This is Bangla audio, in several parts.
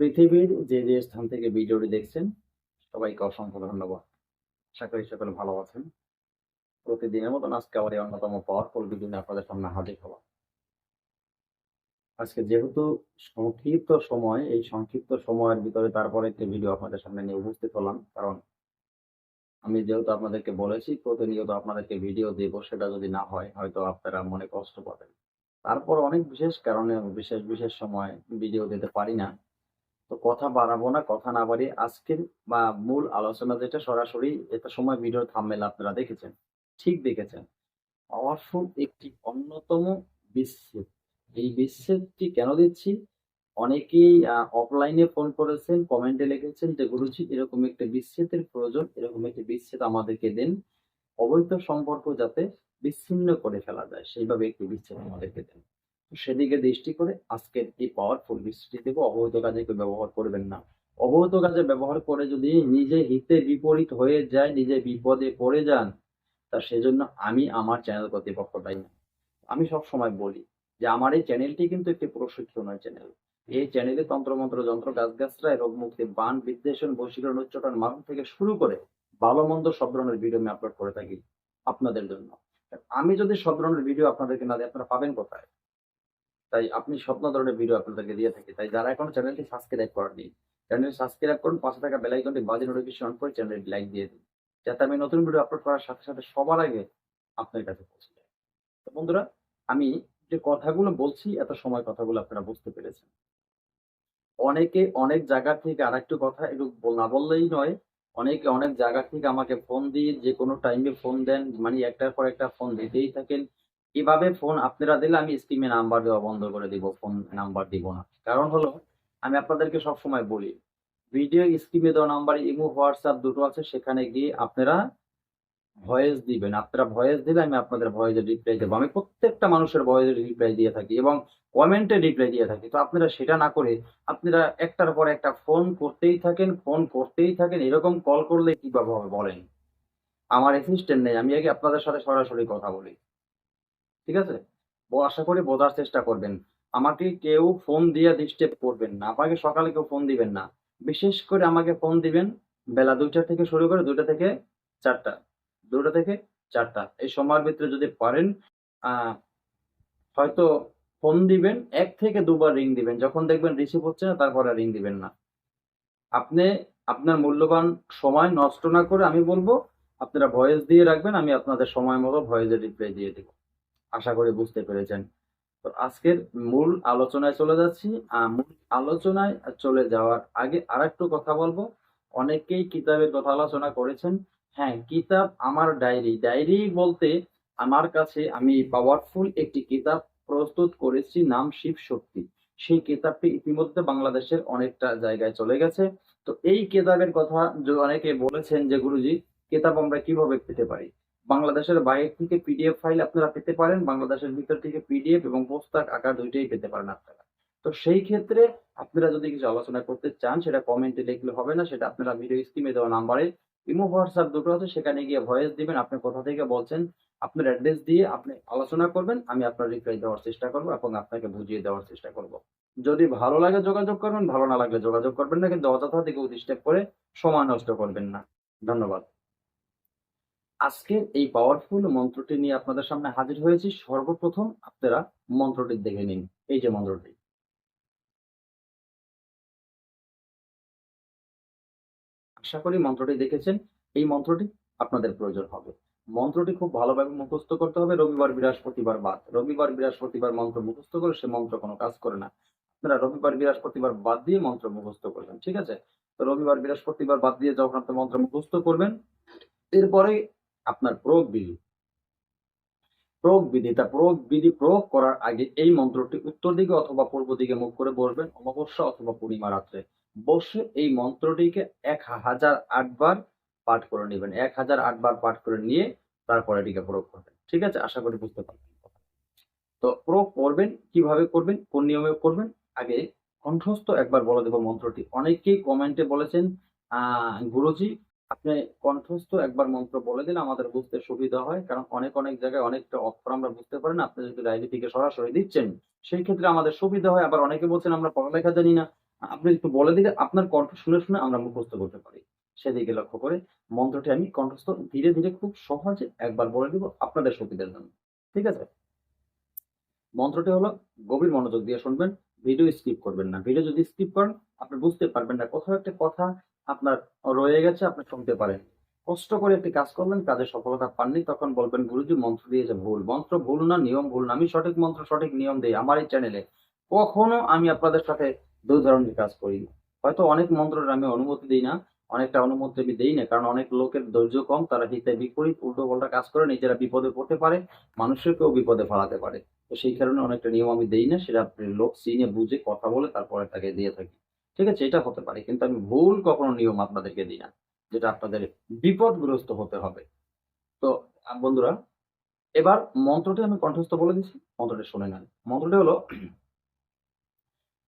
পৃথিবীর যে যে স্থান থেকে ভিডিওটি দেখছেন, সবাইকে অসংখ্য ধন্যবাদ। আশা করি সকলে ভালো আছেন। প্রতিদিনের মতন আজকে আবার এই অন্যতম পাওয়ারফুল ভিডিও নিয়ে আপনাদের সামনে হাজির হলাম। আজকে যেহেতু সংক্ষিপ্ত সময়, এই সংক্ষিপ্ত সময়ের ভিতরে তারপরে একটি ভিডিও আপনাদের সামনে নিয়ে উপস্থিত হলাম। কারণ আমি যেহেতু আপনাদেরকে বলেছি, প্রতিনিয়ত আপনাদেরকে ভিডিও দেব, সেটা যদি না হয়, হয়তো আপনারা মনে কষ্ট পাবেন। তারপর অনেক বিশেষ কারণে, বিশেষ বিশেষ সময় ভিডিও দিতে পারি না। তো কথা বাড়াবো না, কথা না বাড়িয়ে আজকের বা মূল আলোচনা যেটা সরাসরি এটা সময় ভিডিওর থাম্বনেল আপনারা দেখেছেন, ঠিক দেখেছেন। পাওয়ারফুল একটি অন্যতম বিচ্ছেদ। এই বিচ্ছেদটি কেন দিচ্ছি? অনেকেই অফলাইনে ফোন করেছেন কমেন্টে লিখেছেন যে, গুরুজি, এরকম একটা বিচ্ছেদের প্রয়োজন, এরকম একটি বিচ্ছেদ আমাদেরকে দেন। অবৈধ সম্পর্ক যাতে বিচ্ছিন্ন করে ফেলা যায়, সেইভাবে একটি বিচ্ছেদ আমাদেরকে দেন। সেদিকে দৃষ্টি করে আজকের এই পাওয়ারফুল বৃষ্টি দেবো অবৈধ কাজে কেউ ব্যবহার করবেন না। অবৈধ কাজে ব্যবহার করে যদি নিজে হিতে বিপরীত হয়ে যায়, নিজে বিপদে পড়ে যান, তা সেজন্য আমি আমার চ্যানেল কর্তৃপক্ষ দায়ী না। আমি সব সময় বলি যে আমার এই চ্যানেলটি কিন্তু একটি প্রশিক্ষণের চ্যানেল এই চ্যানেলে তন্ত্রমন্ত্র, যন্ত্র গাছগাছরায় রোগ মুক্তি, বান, বিদ্বেষণ বশীকরণ উচ্চটন মারণ থেকে শুরু করে ভালো মন্দ সব ধরনের ভিডিও আমি আপলোড করে থাকি আপনাদের জন্য। আমি যদি সব ধরনের ভিডিও আপনাদেরকে না দিই, আপনারা পাবেন কোথায়? তাই আপনি স্বপ্ন ধরনের ভিডিও আপনাদেরকে দিয়ে থাকি। তাই যারা এখন চ্যানেলটি সাবস্ক্রাইব করেননি চ্যানেলটি সাবস্ক্রাইব করুন, পাশে থাকা বেল আইকনটি বাজে নোটিফিকেশন করে চ্যানেলটি লাইক দিয়ে দিন, যাতে আমি নতুন ভিডিও আপলোড করার সাথে সাথে সবার আগে আপনার কাছে পৌঁছে যায়। তো বন্ধুরা, আমি যে কথাগুলো বলছি, এত সময় কথাগুলো আপনারা বুঝতে পেরেছেন। অনেকে অনেক জায়গা থেকে আরেকটু কথা, একটু না বললেই নয়, অনেকে অনেক জায়গা থেকে আমাকে ফোন দিয়ে যে কোনো টাইমে ফোন দেন মানে একটার পর একটা ফোন দিতেই থাকেন। এভাবে ফোন আপনারা দিলে আমি স্কিমে নাম্বার দেওয়া বন্ধ করে দিব ফোন নাম্বার দিব না। কারণ হলো, আমি আপনাদেরকে সব সময় বলি ভিডিও স্কিমে দেওয়া নাম্বার ইমো, হোয়াটসঅ্যাপ দুটো আছে, সেখানে গিয়ে আপনারা ভয়েস দিবেন। আপনারা ভয়েস দিলে আমি আপনাদের ভয়েসের রিপ্লাই দেবো। আমি প্রত্যেকটা মানুষের ভয়েসের রিপ্লাই দিয়ে থাকি এবং কমেন্টে রিপ্লাই দিয়ে থাকি। তো আপনারা সেটা না করে আপনারা একটার পর একটা ফোন করতেই থাকেন ফোন করতেই থাকেন, এরকম কল করলে কীভাবে হবে বলেন? আমার অ্যাসিস্ট্যান্ট নেই, আমি আগে আপনাদের সাথে সরাসরি কথা বলি। ঠিক আছে? আশা করি বোঝার চেষ্টা করবেন। আমাকে কেউ ফোন দিয়ে ডিস্টার্ব করবেন না। আমাকে সকালে কেউ ফোন দিবেন না। বিশেষ করে আমাকে ফোন দিবেন বেলা দুইটা থেকে শুরু করে দুইটা থেকে চারটা। দুটো থেকে চারটা। এই সময়ের ভিতরে যদি পারেন হয়তো ফোন দিবেন, এক থেকে দুবার রিং দিবেন। যখন দেখবেন রিসিভ হচ্ছে না, তারপরে রিং দিবেন না। আপনি আপনার মূল্যবান সময় নষ্ট না করে আমি বলব, আপনারা ভয়েস দিয়ে রাখবেন, আমি আপনাদের সময় মতো ভয়েসের রিপ্লাই দিয়ে দেবো। আশা করি বুঝতে পেরেছেন। তো আজকের মূল আলোচনায় চলে যাচ্ছি। মূল আলোচনায় চলে যাওয়ার আগে আর একটু কথা বলব। অনেকেই কিতাবের কথা আলোচনা করেছেন। হ্যাঁ কিতাব আমার ডায়েরি। ডায়েরি বলতে আমার কাছে আমি পাওয়ারফুল একটি কিতাব প্রস্তুত করেছি, নাম শিব শক্তি। সেই কিতাবটি ইতিমধ্যে বাংলাদেশের অনেকটা জায়গায় চলে গেছে। তো এই কিতাবের কথা অনেকে বলেছেন যে, গুরুজি, কিতাব আমরা কীভাবে পেতে পারি? বাংলাদেশের বাইরে থেকে পিডিএফ ফাইল আপনারা পেতে পারেন, বাংলাদেশের ভিতর থেকে পিডিএফ এবং পুস্তক আকার দুইটাই পেতে পারেন আপনারা। তো সেই ক্ষেত্রে আপনারা যদি কিছু আলোচনা করতে চান, সেটা কমেন্টে লিখলে হবে না, সেটা আপনারা ভিডিও স্ক্রিনে দেওয়া নাম্বারে ইমো হোয়াটসঅ্যাপ দুটো আছে, সেখানে গিয়ে ভয়েস দিবেন, আপনি কোথা থেকে বলছেন, আপনার অ্যাড্রেস দিয়ে আপনি আলোচনা করবেন, আমি আপনার রিপ্লাই দেওয়ার চেষ্টা করব এবং আপনাকে বুঝিয়ে দেওয়ার চেষ্টা করব। যদি ভালো লাগে যোগাযোগ করবেন, ভালো না লাগলে যোগাযোগ করবেন না, কিন্তু অযথা থেকে ডিস্টার্ব করে সময় নষ্ট করবেন না। ধন্যবাদ। আজকের এই পাওয়ারফুল মন্ত্রটি নিয়ে আপনাদের সামনে হাজির হয়েছি। সর্বপ্রথম আপনারা মন্ত্রটি দেখে নিন। এই যে মন্ত্রটি। আশা করি মন্ত্রটি দেখেছেন। এই মন্ত্রটি আপনাদের প্রয়োজন হবে। মন্ত্রটি খুব ভালোভাবে মুখস্থ করতে হবে। রবিবার, বৃহস্পতিবার বাদ। রবিবার, বৃহস্পতিবার মন্ত্র মুখস্থ করে সে মন্ত্র কোনো কাজ করে না। আপনারা রবিবার, বৃহস্পতিবার বাদ দিয়ে মন্ত্র মুখস্থ করবেন, ঠিক আছে? তো রবিবার, বৃহস্পতিবার বাদ দিয়ে যখন আপনি মন্ত্র মুখস্থ করবেন, এরপরে আপনার প্রয়োগ বিধি প্রয়োগ বিধি তা প্রয়োগ বিধি প্রয়োগ করার আগে এই মন্ত্রটি উত্তর দিকে অথবা পূর্ব দিকে মুখ করে বসবেন অমাবস্যা অথবা পূর্ণিমা রাত্রে। বসে এই মন্ত্রটিকে এক হাজার আটবার পাঠ করে নেবেন। এক হাজার আটবার পাঠ করে নিয়ে তারপরে এটিকে প্রয়োগ করবেন। ঠিক আছে? আশা করি বুঝতে পারবেন তো প্রয়োগ করবেন, কীভাবে করবেন, কোন নিয়মে করবেন? আগে কণ্ঠস্থ একবার বলে দেব মন্ত্রটি। অনেকেই কমেন্টে বলেছেন, আহ, গুরুজি আপনি কণ্ঠস্থ একবার মন্ত্র বলে দিলে আমাদের বুঝতে সুবিধা হয়, কারণ অনেক অনেক জায়গায় অনেকটা অক্ষর আমরা বুঝতে পারি না। আপনি যদি ডায়েরি থেকে সরাসরি দিচ্ছেন, সেই ক্ষেত্রে আমাদের সুবিধা হয়। আবার অনেকে বলছেন, আমরা পড়ালেখা জানি না। আপনি একটু বলে দিলে আপনার কণ্ঠ শুনে শুনে আমরা মুখস্থ করতে পারি। সেদিকে লক্ষ্য করে মন্ত্রটি আমি কণ্ঠস্থ ধীরে ধীরে খুব সহজে একবার বলে দিব আপনাদের সুবিধার জন্য। ঠিক আছে? মন্ত্রটি হলো গভীর মনোযোগ দিয়ে শুনবেন ভিডিও স্কিপ করবেন না। ভিডিও যদি স্কিপ করেন, আপনি বুঝতে পারবেন না কোথাও একটা কথা আপনার রয়ে গেছে, আপনি শুনতে পারেন। কষ্ট করে একটি কাজ করলেন কাজে সফলতা পাননি, তখন বলবেন, গুরুজি, মন্ত্র দিয়েছে ভুল। মন্ত্র ভুল না, নিয়ম ভুল না। আমি সঠিক মন্ত্র, সঠিক নিয়ম দিই আমার এই চ্যানেলে কখনো আমি আপনাদের সাথে দুই ধরনের কাজ করি। হয়তো অনেক মন্ত্রের আমি অনুমতি দিই না, অনেকটা অনুমতি আমি দিই না, কারণ অনেক লোকের ধৈর্য কম, তারা হিতে বিপরীত, উল্টো পাল্টা কাজ করে নিজেরা বিপদে পড়তে পারে মানুষেরকেও বিপদে ফেলাতে পারে। তো সেই কারণে অনেকটা নিয়ম আমি দেই না, সেটা লোক চিনে, বুঝে কথা বলে তারপরে তাকে দিয়ে থাকি। ঠিক আছে, এটা হতে পারে। কিন্তু আমি ভুল কখনো নিয়ম আপনাদেরকে দিই না, যেটা আপনাদের বিপদগ্রস্ত হতে হবে। তো বন্ধুরা, এবার মন্ত্রটি আমি কণ্ঠস্থ বলে দিচ্ছি, মন্ত্রটি শুনে নেন। মন্ত্রটি হলো,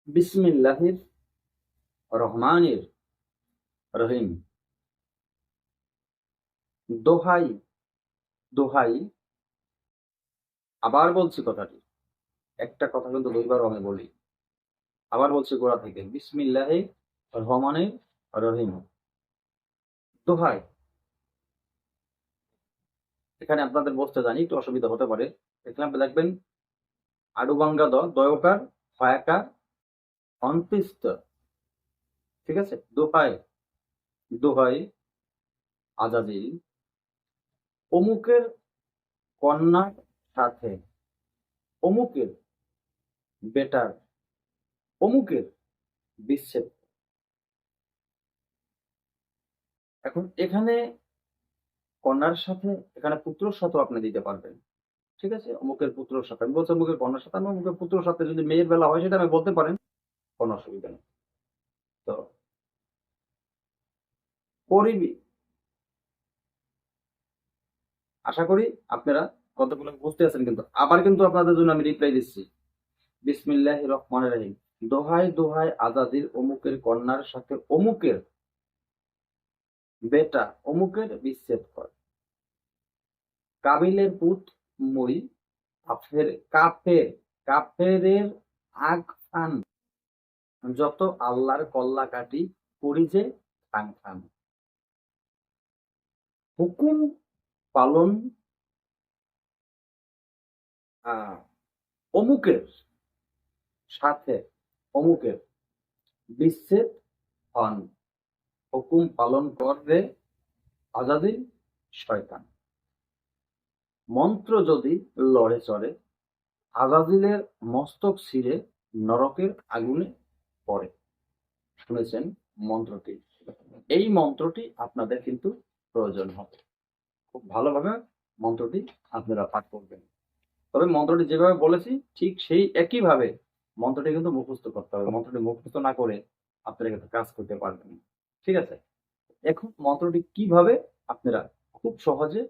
বিসমিল্লাহির রহমানির রহিম। দোহাই দোহাই। আবার বলছি কথাটি। একটা কথা কিন্তু দুইবার আমি বলি। আবার বলছি গোড়া থেকে, বিসমিল্লাহি রহমানির রহিম। দোহাই এখানে আপনাদের বসতে জানি, একটু অসুবিধা হতে পারে। এখানে আপনি দেখবেন, আডুবাঙ্গা দ দয়কার হয়াকার অন্তিস্ত ঠিক আছে? দোহাই দোহাই আজাদিল অমুকের কন্যার সাথে, অমুকের বেটার অমুকের বিচ্ছেদ। এখন এখানে কন্যার সাথে, এখানে পুত্রর সাথেও আপনি দিতে পারবেন। ঠিক আছে? অমুকের পুত্রর সাথে। আমি বলছি অমুকের কন্যার সাথে, আমি অমুকের পুত্রর সাথে যদি মেয়ের বেলা হয় সেটা আমি বলতে পারেন, কোনো অসুবিধা নেই। তো করিবি আশা করি আপনারা কতগুলো বুঝতে আছেন কিন্তু, আবার কিন্তু আপনাদের জন্য আমি রিপ্লাই দিচ্ছি। বিসমিল্লাহ রহমান রাহিম। দোহাই দোহাই আজাদির অমুকের কন্যার সাথে অমুকের বেটা অমুকের বিচ্ছেদ কর। কাবিলের পুত মই কাফের কাফের, কাফেরের আগ ফান। যত আল্লাহর কল্লা কাটি করি যে খান খান। হুকুম পালন অমুকের সাথে অমুকের। বিচ্ছেদ হন। হুকুম পালন করবে আজাদি শয়তান। মন্ত্র যদি লড়ে চড়ে, আজাদিলের মস্তক ছিঁড়ে নরকের আগুনে পড়ে। শুনেছেন মন্ত্রটি? এই মন্ত্রটি আপনাদের কিন্তু প্রয়োজন হবে। খুব ভালোভাবে মন্ত্রটি আপনারা পাঠ করবেন। তবে মন্ত্রটি যেভাবে বলেছি, ঠিক সেই একইভাবে মন্ত্রটি কিন্তু মুখস্থ করতে হবে। মন্ত্রটি মুখস্থ না করে আপনারা কিন্তু কাজ করতে পারবেন। ঠিক আছে? এখন মন্ত্রটি কীভাবে আপনারা খুব সহজে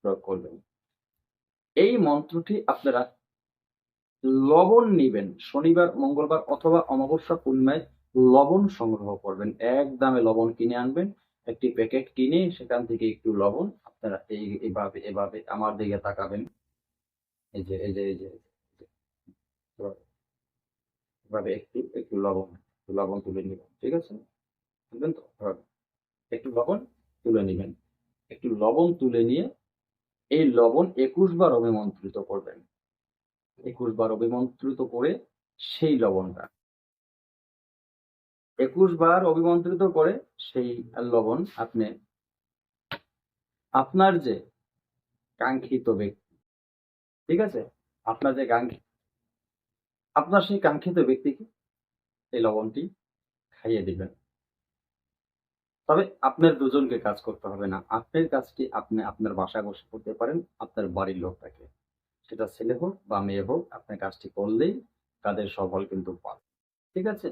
প্রয়োগ করবেন? এই মন্ত্রটি আপনারা লবণ নিবেন। শনিবার, মঙ্গলবার অথবা অমাবস্যা পূর্ণিমায় লবণ সংগ্রহ করবেন। এক দামে লবণ কিনে আনবেন, একটি প্যাকেট কিনে সেখান থেকে একটু লবণ আপনারা এই, এভাবে আমার দিকে তাকাবেন। এই যে এই যে এই যে। এভাবে একটু একটু লবণ লবণ তুলে নেবেন, ঠিক আছে? বুঝলেন তো? একটু লবণ তুলে নেবেন। একটু লবণ তুলে নিয়ে এই লবণ একুশ বার অভিমন্ত্রিত করবেন। একুশ বার অভিমন্ত্রিত করে সেই লবণটা। একুশ বার অভিমন্ত্রিত করে সেই লবণ আপনি, আপনার যে কাঙ্ক্ষিত ব্যক্তি, ঠিক আছে? আপনার যে কাঙ্ক্ষিত আপনার সেই কাঙ্ক্ষিত ব্যক্তিকে এই লবণটি খাইয়ে দিবেন। তবে আপনার দুজনকে কাজ করতে হবে না। আপনার কাজটি আপনি আপনার বাসায় বসে করতে পারেন, আপনার বাড়ির লোকটাকে। সেটা ছেলে হোক বা মেয়ে হোক আপনার কাজটি করলেই তাদের সফল কিন্তু পান ঠিক আছে?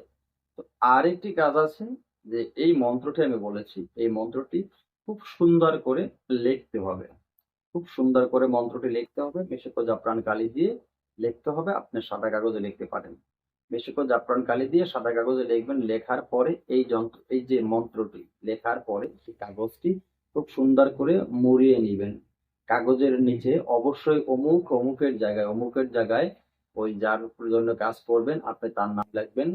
তো আরেকটি কাজ আছে যে এই মন্ত্রটি আমি বলেছি, এই মন্ত্রটি খুব সুন্দর করে লিখতে হবে। খুব সুন্দর করে মন্ত্রটি লিখতে হবে। বেশিক জাফরান কালি দিয়ে লিখতে হবে, আপনি সাদা কাগজে লিখতে পারেন। বেশিক জাফরান কালি দিয়ে সাদা কাগজে লিখবেন, লেখার পরে এই যন্ত্র, এই যে মন্ত্রটি, লেখার পরে সেই কাগজটি খুব সুন্দর করে মুড়িয়ে নেবেন। কাগজের নিচে অবশ্যই অমুক অমুকের জায়গায় অমুকের জায়গায় ওই যার জন্য কাজ করবেন, আপনি তার নাম লিখবেন।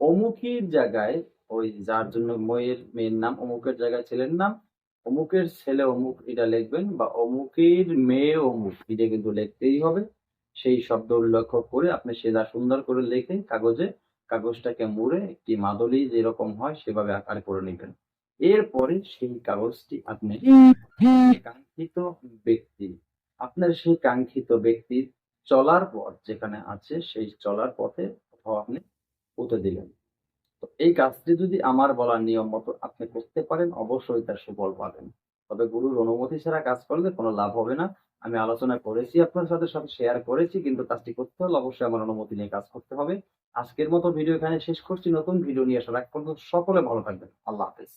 অমুকের জায়গায়, ওই যার জন্য মেয়ের মেয়ের নাম, অমুকের জায়গায় ছেলের নাম, অমুকের ছেলে অমুক এটা লিখবেন বা অমুকের মেয়ে অমুক, এটা কিন্তু লিখতেই হবে। সেই শব্দ উল্লেখ করে আপনি সেটা সুন্দর করে লিখে কাগজে, কাগজটাকে মুড়ে একটি মাদলি যেরকম হয় সেভাবে আকার করে নেবেন। এরপরে সেই কাগজটি আপনি কাঙ্ক্ষিত ব্যক্তি, আপনার সেই কাঙ্ক্ষিত ব্যক্তির চলার পথ যেখানে আছে সেই চলার পথে কোথাও আপনি পুঁতে দিলেন। তো এই কাজটি যদি আমার বলার নিয়ম মতো আপনি করতে পারেন, অবশ্যই তার সুফল পাবেন। তবে গুরুর অনুমতি ছাড়া কাজ করলে কোনো লাভ হবে না। আমি আলোচনা করেছি আপনার সাথে সাথে শেয়ার করেছি, কিন্তু কাজটি করতে হলে অবশ্যই আমার অনুমতি নিয়ে কাজ করতে হবে। আজকের মতো ভিডিও এখানে শেষ করছি। নতুন ভিডিও নিয়ে আসা রাখ পর্যন্ত সকলে ভালো থাকবেন। আল্লাহ হাফেজ।